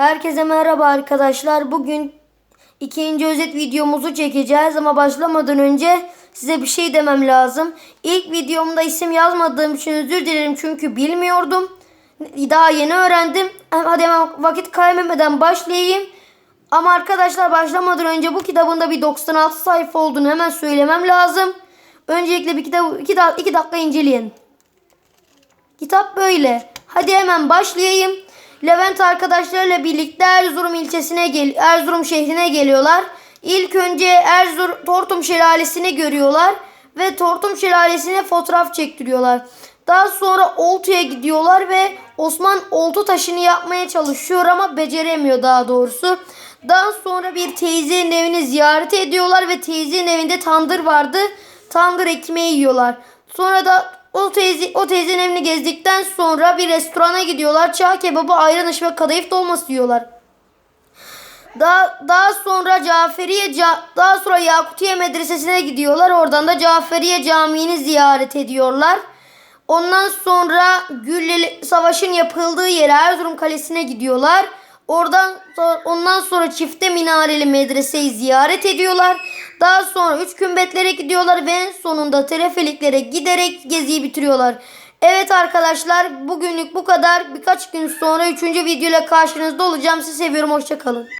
Herkese merhaba arkadaşlar. Bugün ikinci özet videomuzu çekeceğiz ama başlamadan önce size bir şey demem lazım. İlk videomda isim yazmadığım için özür dilerim çünkü bilmiyordum. Daha yeni öğrendim. Hadi hemen vakit kaybetmeden başlayayım. Ama arkadaşlar başlamadan önce bu kitabın da bir 96 sayfa olduğunu hemen söylemem lazım. Öncelikle bir kitabı 2 dakika inceleyin. Kitap böyle. Hadi hemen başlayayım. Levent arkadaşlarıyla birlikte Erzurum ilçesine gel Erzurum şehrine geliyorlar. İlk önce Erzurum Tortum Şelalesi'ni görüyorlar ve Tortum Şelalesi'ne fotoğraf çektiriyorlar. Daha sonra Oltu'ya gidiyorlar ve Osman oltu taşını yapmaya çalışıyor ama beceremiyor daha doğrusu. Daha sonra bir teyzenin evini ziyaret ediyorlar ve teyzenin evinde tandır vardı. Tandır ekmeği yiyorlar. Sonra da o teyze o teyzenin evini gezdikten sonra bir restorana gidiyorlar. Çağ kebabı, ayran aşı ve kadayıf dolması yiyorlar. Daha daha sonra Caferiye Ca- daha sonra Yakutiye Medresesi'ne gidiyorlar. Oradan da Caferiye Camii'ni ziyaret ediyorlar. Ondan sonra Gülleli Savaş'ın yapıldığı yere Erzurum Kalesi'ne gidiyorlar. Oradan ondan sonra çifte minareli medreseyi ziyaret ediyorlar. Daha sonra üç kümbetlere gidiyorlar ve en sonunda teleferiklere giderek geziyi bitiriyorlar. Evet arkadaşlar bugünlük bu kadar. Birkaç gün sonra üçüncü videoyla karşınızda olacağım. Sizi seviyorum. Hoşçakalın.